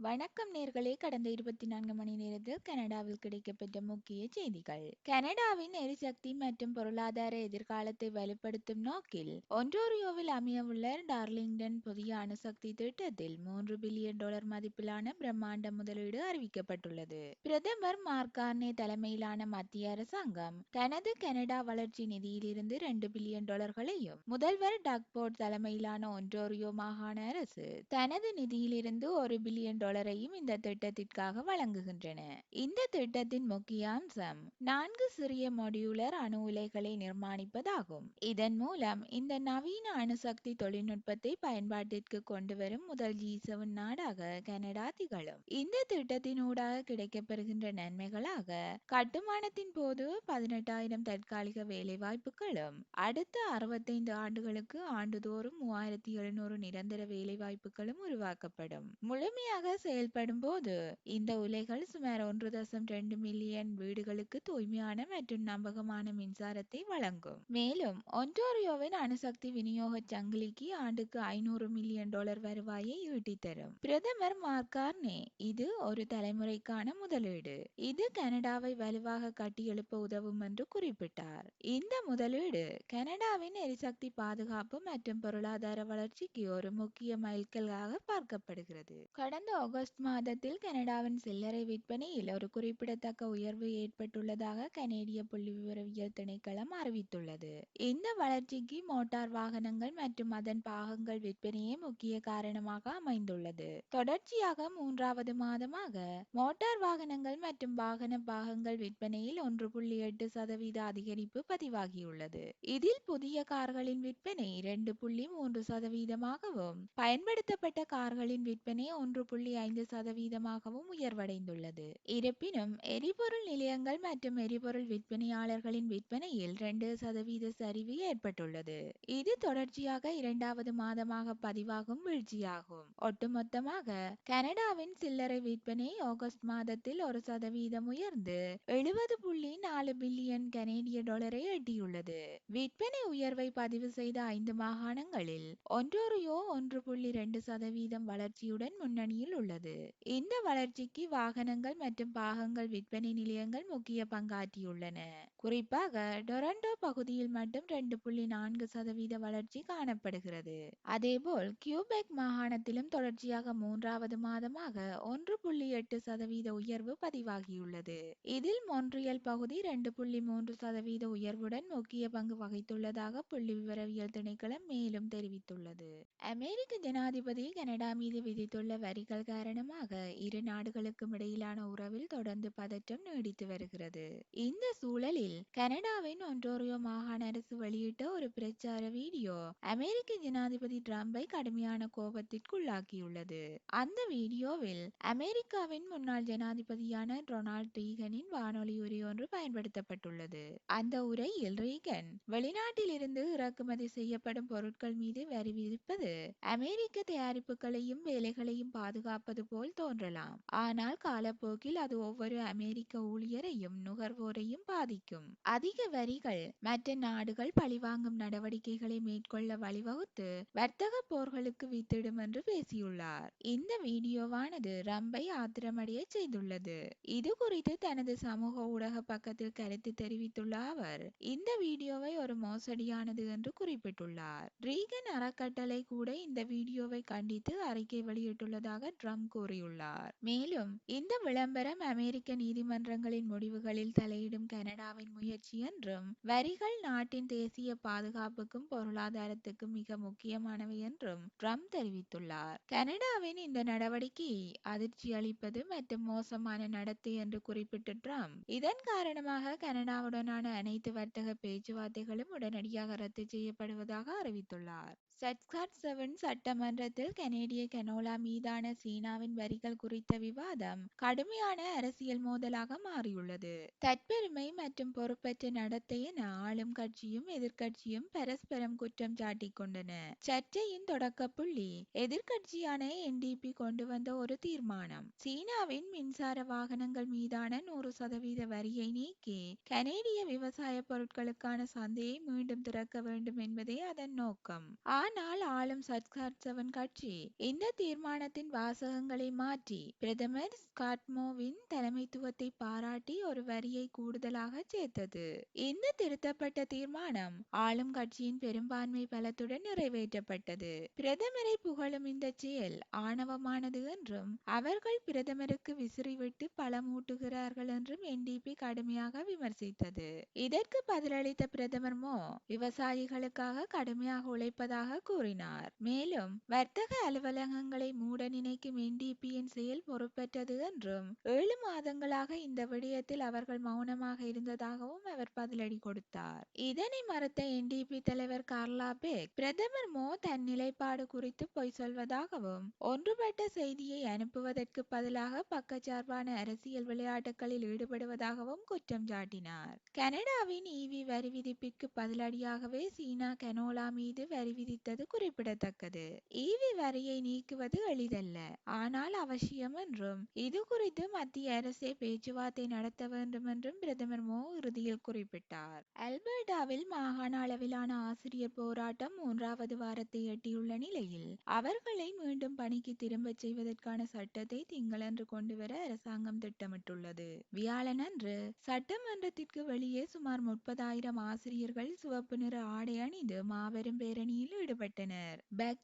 வணக்கம் நேர்களே. கடந்த இருபத்தி நான்கு மணி நேரத்தில் கனடாவில் கிடைக்கப்பெற்ற முக்கிய செய்திகள். கனடாவின் எரிசக்தி மற்றும் பொருளாதார எதிர்காலத்தை வலுப்படுத்தும் நோக்கில் ஒன்டோரியோவில் அமையவுள்ள டார்லிங்டன் புதிய அணுசக்தி திட்டத்தில் மூன்று பில்லியன் டாலர் மதிப்பிலான பிரம்மாண்ட முதலீடு அறிவிக்கப்பட்டுள்ளது. பிரதமர் மார்கார்னே தலைமையிலான மத்திய அரசாங்கம் தனது கனடா வளர்ச்சி நிதியிலிருந்து இரண்டு பில்லியன் டாலர்களையும் முதல்வர் டக்போர்ட் தலைமையிலான ஒன்டோரியோ மாகாண அரசு தனது நிதியிலிருந்து ஒரு பில்லியன் டாலரையும் இந்த திட்டத்திற்காக வழங்குகின்றன. இந்த திட்டத்தின் முக்கிய அம்சம் நான்கு சிறிய மொடியுலர் அணு உலைகளை நிர்மாணிப்பதாகும். இதன் மூலம் இந்த நவீன அணுசக்தி தொழில்நுட்பத்தை பயன்பாட்டிற்கு கொண்டு வரும் முதல் ஜி செவன் நாடாக கனடா திகழும். இந்த திட்டத்தின் ஊடாக கிடைக்கப்பெறுகின்ற நன்மைகளாக கட்டுமானத்தின் போது பதினெட்டாயிரம் தற்காலிக வேலை வாய்ப்புகளும் அடுத்த அறுபத்தைந்து ஆண்டுகளுக்கு ஆண்டுதோறும் மூவாயிரத்தி எழுநூறு நிரந்தர வேலை வாய்ப்புகளும் உருவாக்கப்படும். முழுமையாக செயல்படும் போது இந்த உலைகள் சுமார் ஒன்று தசம் ரெண்டு மில்லியன் வீடுகளுக்கு தூய்மையான மற்றும் நம்பகமான மின்சாரத்தை வழங்கும். மேலும் ஒன்டாரியோவின் அணுசக்தி விநியோக சங்கிலிக்கு ஆண்டுக்கு ஐநூறு மில்லியன் டாலர் வருவாயை ஈட்டித்தரும். பிரதமர் மார்கார்னே இது ஒரு தலைமுறைக்கான முதலீடு. இது கனடாவை வலுவாக கட்டியெழுப்ப உதவும் என்று குறிப்பிட்டார். இந்த முதலீடு கனடாவின் எரிசக்தி பாதுகாப்பு மற்றும் பொருளாதார வளர்ச்சிக்கு ஒரு முக்கிய மைல்கல்லாக பார்க்கப்படுகிறது. கடந்த ஆகஸ்ட் மாதத்தில் கனடாவின் சில்லறை விற்பனையில் ஒரு குறிப்பிடத்தக்க உயர்வு ஏற்பட்டுள்ளதாக கனேடிய புள்ளிவிவரவியல் திணைக்களம் அறிவித்துள்ளது. இந்த வளர்ச்சிக்கு மோட்டார் வாகனங்கள் மற்றும் அதன் பாகங்கள் விற்பனையே முக்கிய காரணமாக அமைந்துள்ளது. தொடர்ச்சியாக மூன்றாவது மாதமாக மோட்டார் வாகனங்கள் மற்றும் வாகன பாகங்கள் விற்பனையில் ஒன்று புள்ளி எட்டு சதவீத அதிகரிப்பு பதிவாகியுள்ளது. இதில் புதிய கார்களின் விற்பனை இரண்டு புள்ளி மூன்று சதவீதமாகவும் பயன்படுத்தப்பட்ட கார்களின் விற்பனை ஒன்று புள்ளி ஐந்து சதவீதமாகவும் உயர்வடைந்துள்ளது. இருப்பினும் எரிபொருள் நிலையங்கள் மற்றும் எரிபொருள் விற்பனையாளர்களின் விற்பனையில் இரண்டு சதவீத சரிவு ஏற்பட்டுள்ளது. இது தொடர்ச்சியாக இரண்டாவது மாதமாக பதிவாகும் வீழ்ச்சியாகும். ஒட்டுமொத்தமாக கனடாவின் சில்லறை விற்பனை ஆகஸ்ட் மாதத்தில் ஒரு சதவீதம் உயர்ந்து எழுபது புள்ளி நாலு பில்லியன் கனேடிய டாலரை எட்டியுள்ளது. விற்பனை உயர்வை பதிவு செய்த ஐந்து மாகாணங்களில் ஒன்டோரியோ ஒன்று புள்ளி இரண்டு சதவீதம் வளர்ச்சியுடன் முன்னணியில் உள்ளது உள்ளது. இந்த வளர்ச்சிக்கு வாகனங்கள் மற்றும் பாகங்கள் விற்பனை நிலையங்கள் முக்கிய பங்காற்றியுள்ளன. குறிப்பாக டொரண்டோ பகுதியில் மட்டும் ரெண்டு புள்ளி நான்கு சதவீத வளர்ச்சி காணப்படுகிறது. அதேபோல் கியூபெக் மாகாணத்திலும் தொடர்ச்சியாக மூன்றாவது மாதமாக ஒன்று புள்ளி எட்டு சதவீத உயர்வு பதிவாகியுள்ளது. இதில் மொன்றியல் பகுதி ரெண்டு புள்ளி மூன்று சதவீத உயர்வுடன் முக்கிய பங்கு வகித்துள்ளதாக புள்ளி விவரவியல் திணைக்களம் மேலும் தெரிவித்துள்ளது. அமெரிக்க ஜனாதிபதி கனடா மீது விதித்துள்ள வரிகள் காரணமாக இரு நாடுகளுக்கும் இடையிலான உறவில் தொடர்ந்து பதற்றம் நீடித்து வருகிறது. இந்த சூழலில் கனடாவின் ஒன்டோரியோ மாகாண அரசு வெளியிட்ட ஒரு பிரச்சார வீடியோ அமெரிக்க ஜனாதிபதி டிரம்பை கடுமையான கோபத்திற்குள்ளாக்கியுள்ளது. அந்த வீடியோவில் அமெரிக்காவின் முன்னாள் ஜனாதிபதியான டொனால்ட் ரீகனின் வானொலி உரை ஒன்று பயன்படுத்தப்பட்டுள்ளது. அந்த உரையில் ரீகன் வெளிநாட்டில் இருந்து இறக்குமதி செய்யப்படும் பொருட்கள் மீது வரி விதிப்பது அமெரிக்க தயாரிப்புகளையும் வேலைகளையும் பாதுகாப்பது போல் தோன்றலாம். ஆனால் காலப்போக்கில் அது ஒவ்வொரு அமெரிக்க ஊழியரையும் நுகர்வோரையும் பாதிக்கும். அதிக வரிகள் மற்ற நாடுகள் பழிவாங்கும் நடவடிக்கைகளை மேற்கொள்ள வழிவகுத்து வர்த்தக போர்களுக்கு வித்திடும் என்று பேசியுள்ளார். இந்த வீடியோவானது ரம்பை ஆத்திரமடைய செய்துள்ளது. இது குறித்து தனது சமூக ஊடக பக்கத்தில் கருத்து தெரிவித்துள்ள அவர் இந்த வீடியோவை ஒரு மோசடியானது என்று குறிப்பிட்டுள்ளார். ரீகன் அறக்கட்டளை கூட இந்த வீடியோவை கண்டித்து அறிக்கை வெளியிட்டுள்ளதாக ட்ரம்ப் கூறியுள்ளார். மேலும் இந்த விளம்பரம் அமெரிக்க நீதிமன்றங்களின் முடிவுகளில் தலையிடும் கனடாவின் முயற்சி என்றும் வரிகள் நாட்டின் தேசிய பாதுகாப்புக்கும் பொருளாதாரத்துக்கும் மிக முக்கியமானவை என்றும் ட்ரம்ப் தெரிவித்துள்ளார். கனடாவின் இந்த நடவடிக்கை அதிர்ச்சி அளிப்பது மற்றும் மோசமான நடத்தை என்று குறிப்பிட்ட ட்ரம்ப் இதன் காரணமாக கனடாவுடனான அனைத்து வர்த்தக பேச்சுவார்த்தைகளும் உடனடியாக ரத்து செய்யப்படுவதாக அறிவித்துள்ளார். சட்காட் செவன் சட்டமன்றத்தில் கனேடிய கனோலா மீதான சீனாவின் வரிகள் குறித்த விவாதம் கடுமையான அரசியல் மோதலாக மாறியுள்ளது. தற்பெருமை மற்றும் பொறுப்பற்ற நடத்தை என ஆளும் கட்சியும் எதிர்க்கட்சியும் பரஸ்பரம் குற்றம் சாட்டிக் கொண்டன சர்ச்சையின் தொடக்க புள்ளி எதிர்க்கட்சியான என்டிபி கொண்டு வந்த ஒரு தீர்மானம். சீனாவின் மின்சார வாகனங்கள் மீதான நூறு சதவீத வரியை நீக்கி கனேடிய விவசாய பொருட்களுக்கான சந்தையை மீண்டும் திறக்க வேண்டும் என்பதே அதன் நோக்கம். ஆனால் ஆளும் சத்காட்சவன் கட்சி. இந்த தீர்மானத்தின் வாசகங்களை மாற்றி பிரதமர் ஸ்காட்மோவின் தலைமைத்துவத்தை பாராட்டி ஒரு வரியை கூடுதலாக சேர்த்தது. இந்த திருத்தப்பட்ட தீர்மானம் ஆளும் கட்சியின் பெரும்பான்மை பலத்துடன் நிறைவேற்றப்பட்டது. பிரதமரை புகழும் இந்த செயல் ஆணவமானது என்றும் அவர்கள் பிரதமருக்கு விசிறிவிட்டு பலமூட்டுகிறார்கள் என்றும் என்டிபி கடுமையாக விமர்சித்தது. இதற்கு பதிலளித்த பிரதமர் மோ விவசாயிகளுக்காக கடுமையாக உழைப்பதாக கூறினார். மேலும் வர்த்தக அலுவலகங்களை மூட நினைக்கும் என்டிபியின் செயல் பொறுப்பற்றது என்றும் ஏழு மாதங்களாக இந்த விடயத்தில் அவர்கள் மௌனமாக இருந்ததாகவும் அவர் பதிலடி கொடுத்தார். இதனை மறுத்த என்டிபி தலைவர் கார்லா பேக் பிரதமர் மோ தன் நிலைப்பாடு குறித்து பொய் சொல்வதாகவும் ஒன்றுபட்ட செய்தியை அனுப்புவதற்கு பதிலாக பக்கச்சார்பான அரசியல் விளையாட்டுகளில் ஈடுபடுவதாகவும் குற்றம் சாட்டினார். கனடாவின் ஈவி வரி விதிப்பிற்கு பதிலடியாகவே சீனா கனோலா மீது வரி விதித்த விதித்தது குறிப்பிடத்தக்கது. ஈவி வரியை நீக்குவது எளிதல்ல. ஆனால் அவசியம் என்றும் இது குறித்து மத்திய அரசே பேச்சுவார்த்தை நடத்த வேண்டும் என்றும் பிரதமர் மோ. இறுதியில் குறிப்பிட்டார். அல்பர்டாவில் மாகாண அளவிலான ஆசிரியர் போராட்டம் மூன்றாவது வாரத்தை எட்டியுள்ள நிலையில் அவர்களை மீண்டும் பணிக்கு திரும்பச் செய்வதற்கான சட்டத்தை திங்களன்று கொண்டுவர அரசாங்கம் திட்டமிட்டுள்ளது. வியாழனன்று சட்டமன்றத்திற்கு வெளியே சுமார் முப்பதாயிரம் ஆசிரியர்கள் சிவப்பு நிற ஆடை அணிந்து மாபெரும் பேரணியில் ஈடுபட்டனர். ஈடுபட்டனர்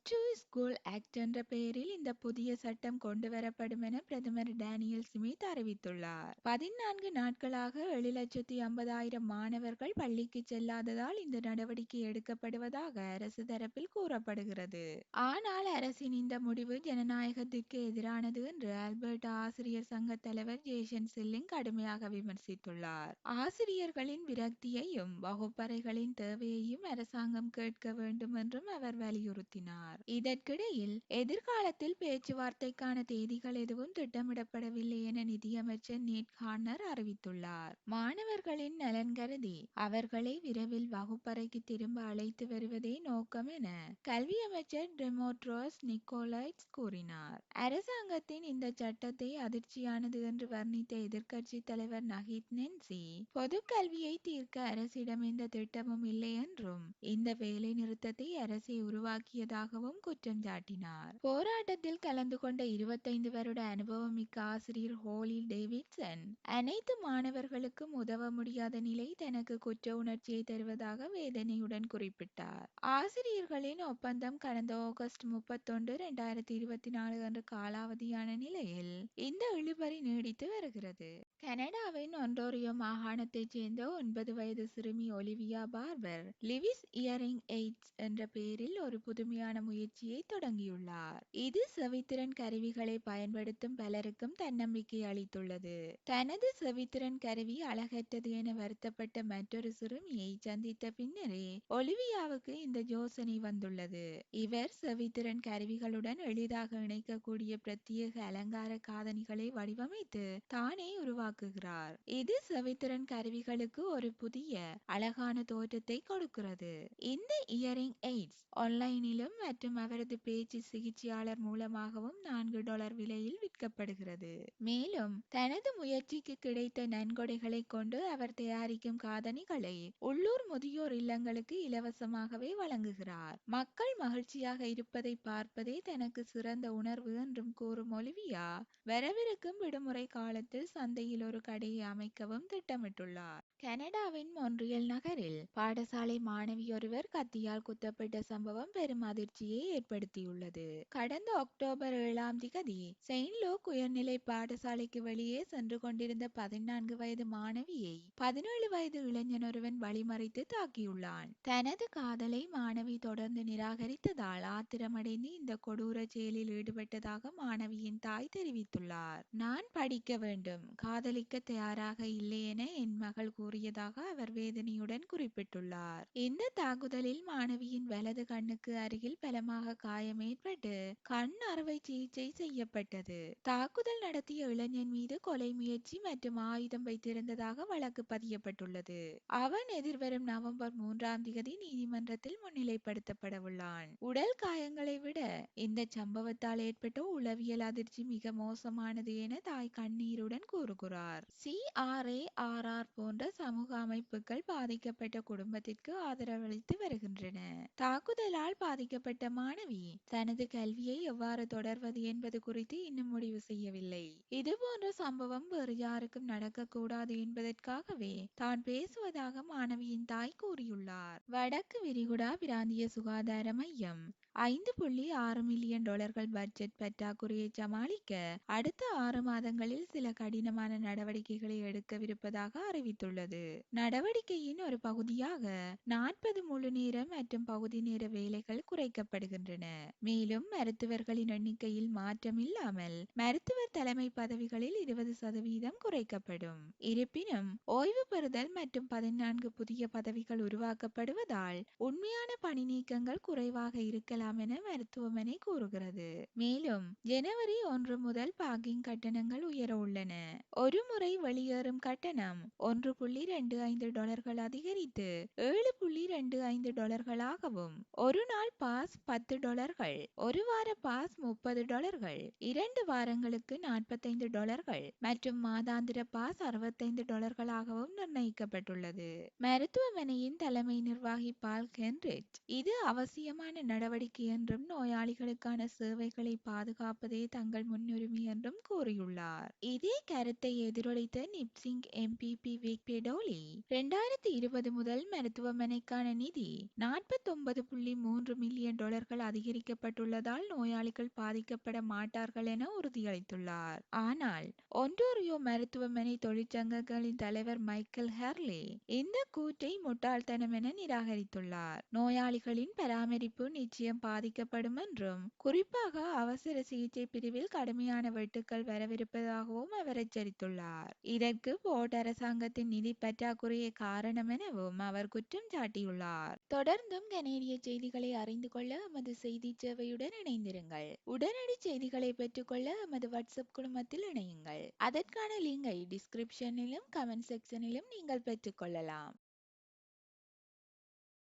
டு ஸ்கூல் ஆக்ட் என்ற பெயரில் இந்த புதிய சட்டம் கொண்டு வரப்படும் என பிரதமர் டேனியல் ஸ்மித் அறிவித்துள்ளார். பதினான்கு நாட்களாக ஏழு லட்சத்தி ஐம்பதாயிரம் மாணவர்கள் பள்ளிக்கு செல்லாததால் இந்த நடவடிக்கை எடுக்கப்படுவதாக அரசு தரப்பில் கூறப்படுகிறது. ஆனால் அரசின் இந்த முடிவு ஜனநாயகத்திற்கு எதிரானது என்று ஆல்பர்ட் ஆசிரியர் சங்க தலைவர் ஜேசன் சில்லிங் கடுமையாக விமர்சித்துள்ளார். ஆசிரியர்களின் விரக்தியையும் வகுப்பறைகளின் தேவையையும் அரசாங்கம் கேட்க வேண்டும் என்றும் அவர் வலியுறுத்தினார். இதற்கிடையில் எதிர்காலத்தில் பேச்சுவார்த்தைக்கான தேதிகள் எதுவும் திட்டமிடப்படவில்லை என நிதியமைச்சர் நீட் ஹார்னர் அறிவித்துள்ளார். மாணவர்களின் நலன் கருதி அவர்களை விரைவில் வகுப்பறைக்கு திரும்ப அழைத்து வருவதே நோக்கம் என கல்வி அமைச்சர் டெமோட்ரோஸ் நிக்கோலைட்ஸ் கூறினார். அரசாங்கத்தின் இந்த சட்டத்தை அதிர்ச்சியானது என்று வர்ணித்த எதிர்க்கட்சி தலைவர் நஹித் நென்சி பொது கல்வியை தீர்க்க அரசிடம் இந்த திட்டமும் இல்லை என்றும் இந்த வேலை நிறுத்தத்தை அரசு உருவாக்கியதாகவும் குற்றம் சாட்டினார். போராட்டத்தில் கலந்து கொண்ட இருபத்தைந்து வருட அனுபவம் மிக்க ஆசிரியர் ஹோலி டேவிட்சன் அனைத்து மாணவர்களுக்கும் உதவ முடியாத நிலை தனக்கு குற்ற உணர்ச்சியை தருவதாக வேதனையுடன் குறிப்பிட்டார். ஆசிரியர்களின் ஒப்பந்தம் கடந்த ஆகஸ்ட் முப்பத்தொன்று இரண்டாயிரத்தி இருபத்தி நாலு அன்று காலாவதியான நிலையில் இந்த இழுபறி நீடித்து வருகிறது. கனடாவின் ஒன்டோரியோ மாகாணத்தைச் சேர்ந்த ஒன்பது வயது சிறுமி Olivia Barber Lewis hearing aids என்ற பெயர் பேரில் ஒரு புதுமையான முயற்சியை தொடங்கியுள்ளார். இது செவித்திறன் கருவிகளை பயன்படுத்தும் பலருக்கும் தன்னம்பிக்கை அளித்துள்ளது. தனது செவித்திறன் கருவி அழகற்றது என வருத்தப்பட்ட மற்றொரு சிறுமியை சந்தித்த பின்னரே ஒலிவியாவுக்கு இந்த யோசனை வந்துள்ளது. இவர் செவித்திறன் கருவிகளுடன் எளிதாக இணைக்கக்கூடிய பிரத்யேக அலங்கார காதணிகளை வடிவமைத்து தானே உருவாக்குகிறார். இது செவித்திறன் கருவிகளுக்கு ஒரு புதிய அழகான தோற்றத்தை கொடுக்கிறது. இந்த இயரிங் எய்ட்ஸ் ஆன்லைனிலும் மற்றும் அவரது பேச்சு சிகிச்சையாளர் மூலமாகவும் நான்கு டாலர் விலையில் விற்கப்படுகிறது. மேலும் தனது முயற்சிக்கு கிடைத்த நன்கொடைகளை கொண்டு அவர் தயாரிக்கும் காதணிகளை உள்ளூர் முதியோர் இல்லங்களுக்கு இலவசமாகவே வழங்குகிறார். மக்கள் மகிழ்ச்சியாக இருப்பதை பார்ப்பதே தனக்கு சிறந்த உணர்வு என்றும் கூறும் ஒலிவியா வரவிருக்கும் விடுமுறை காலத்தில் சந்தையில் ஒரு கடையை அமைக்கவும் திட்டமிட்டுள்ளார். கனடாவின் மொன்றியல் நகரில் பாடசாலை மாணவியொருவர் கத்தியால் குத்தப்பட்ட சம்பவம் பெரும் அதிர்ச்சியை ஏற்படுத்தியுள்ளது. கடந்த அக்டோபர் ஏழாம் திகதி செயின்ட் லோக் உயர்நிலை பாடசாலைக்கு வெளியே சென்று கொண்டிருந்த பதினான்கு வயது மாணவியை பதினேழு வயது இளைஞன் ஒருவன் வழிமறைத்து தாக்கியுள்ளான். தனது காதலை மாணவி தொடர்ந்து நிராகரித்ததால் ஆத்திரமடைந்து இந்த கொடூர செயலில் ஈடுபட்டதாக மாணவியின் தாய் தெரிவித்துள்ளார். நான் படிக்க வேண்டும். காதலிக்க தயாராக இல்லை என என் மகள் கூறியதாக அவர் வேதனையுடன் குறிப்பிட்டுள்ளார். இந்த தாக்குதலில் மாணவியின் வலது கண்ணுக்கு அருகில் பலமாக காயம் ஏற்பட்டு கண் அறுவை சிகிச்சை செய்யப்பட்டது. தாக்குதல் நடத்திய இளைஞன் மீது கொலை முயற்சி மற்றும் ஆயுதம் வைத்திருந்ததாக வழக்கு பதியப்பட்டுள்ளது. அவன் எதிர்வரும் நவம்பர் மூன்றாம் தேதி நீதிமன்றத்தில் முன்னிலைப்படுத்தப்பட உள்ளான். உடல் காயங்களை விட இந்த சம்பவத்தால் ஏற்பட்ட உளவியல் அதிர்ச்சி மிக மோசமானது என தாய் கண்ணீருடன் கூறுகிறார். சிஆர்ஏஆர்ஆர் போன்ற சமூக அமைப்புகள் பாதிக்கப்பட்ட குடும்பத்திற்கு ஆதரவளித்து வருகின்றன. தாக்குதல் ஊழலால் பாதிக்கப்பட்ட மாணவி தனது கல்வியை எவ்வாறு தொடர்வது என்பது குறித்து இன்னும் முடிவு செய்யவில்லை. இதுபோன்ற சம்பவம் வேறு யாருக்கும் நடக்கக்கூடாது என்பதற்காகவே தான் பேசுவதாக மாணவியின் தாய் கூறியுள்ளார். வடக்கு விரிகுடா பிராந்திய சுகாதார மையம் ஐந்து புள்ளி ஆறு மில்லியன் டாலர்கள் பட்ஜெட் பற்றாக்குறையை சமாளிக்க அடுத்த ஆறு மாதங்களில் சில கடினமான நடவடிக்கைகளை எடுக்கவிருப்பதாக அறிவித்துள்ளது. நடவடிக்கையின் ஒரு பகுதியாக நாற்பது முழு நேரம் மற்றும் பகுதி நேர வேலைகள் குறைக்கப்படுகின்றன. மேலும் மருத்துவர்களின் எண்ணிக்கையில் மாற்றம் இல்லாமல் மருத்துவர் தலைமை பதவிகளில் இருபது சதவீதம் குறைக்கப்படும். இருப்பினும் ஓய்வு பெறுதல் மற்றும் பதினான்கு புதிய பதவிகள் உருவாக்கப்படுவதால் உண்மையான பணி நீக்கங்கள் குறைவாக இருக்கலாம் என மருத்துவமனை கூறுகிறது. மேலும் ஜனவரி ஒன்று முதல் பாக்கிங் கட்டணங்கள் உயர உள்ளன. ஒரு முறை வெளியேறும் கட்டணம் ஒன்று புள்ளி ரெண்டு ஐந்து டாலர்கள் அதிகரித்து ஏழு புள்ளி ரெண்டு ஐந்து டாலர்களாகவும் ஒரு நாள் பாஸ் பத்து டாலர்கள் ஒரு வார பாஸ் முப்பது டாலர்கள் இரண்டு வாரங்களுக்கு நாற்பத்தைந்து டாலர்கள் மற்றும் மாதாந்திர பாஸ் அறுபத்தைந்து டாலர்களாகவும் நிர்ணயிக்கப்பட்டுள்ளது. மருத்துவமனையின் தலைமை நிர்வாகி பால் ஹென்ரிச் இது அவசியமான நடவடிக்கை என்றும் நோயாளிகளுக்கான சேவைகளை பாதுகாப்பதே தங்கள் முன்னுரிமை என்றும் கூறியுள்ளார். இதே கருத்தை எதிரொலித்த நிப்சிங் எம்பிபி விக் பெடோலி இரண்டாயிரத்தி இருபது முதல் மருத்துவமனைக்கான நிதி நாற்பத்தொன்பது புள்ளி மூன்று மில்லியன் டாலர்கள் அதிகரிக்கப்பட்டுள்ளதால் நோயாளிகள் பாதிக்கப்பட மாட்டார்கள் என உறுதியளித்துள்ளார். ஆனால் ஒன்டோரியோ மருத்துவமனை தொழிற்சங்கங்களின் தலைவர் மைக்கேல் ஹெர்லி இந்த கூற்றை முட்டாள்தனம் என நிராகரித்துள்ளார். நோயாளிகளின் பராமரிப்பு நிச்சயம் பாதிக்கப்படும் என்றும் குறிப்பாக அவசர சிகிச்சை பிரிவில் கடுமையான வெட்டுக்கள் வரவிருப்பதாகவும் அவர் எச்சரித்துள்ளார். இதற்கு போர்ட் அரசாங்கத்தின் நிதி பற்றாக்குறையே காரணம் எனவும் அவர் குற்றம் சாட்டியுள்ளார். தொடர்ந்தும் கனேடிய செய்திகளை அறிந்து கொள்ள எமது செய்தி சேவையுடன் இணைந்திருங்கள். உடனடி செய்திகளை பெற்றுக்கொள்ள எமது வாட்ஸ்அப் குழுமத்தில் இணையுங்கள். அதற்கான லிங்கை டிஸ்கிரிப்ஷனிலும் கமெண்ட் செக்ஷனிலும் நீங்கள் பெற்றுக்கொள்ளலாம்.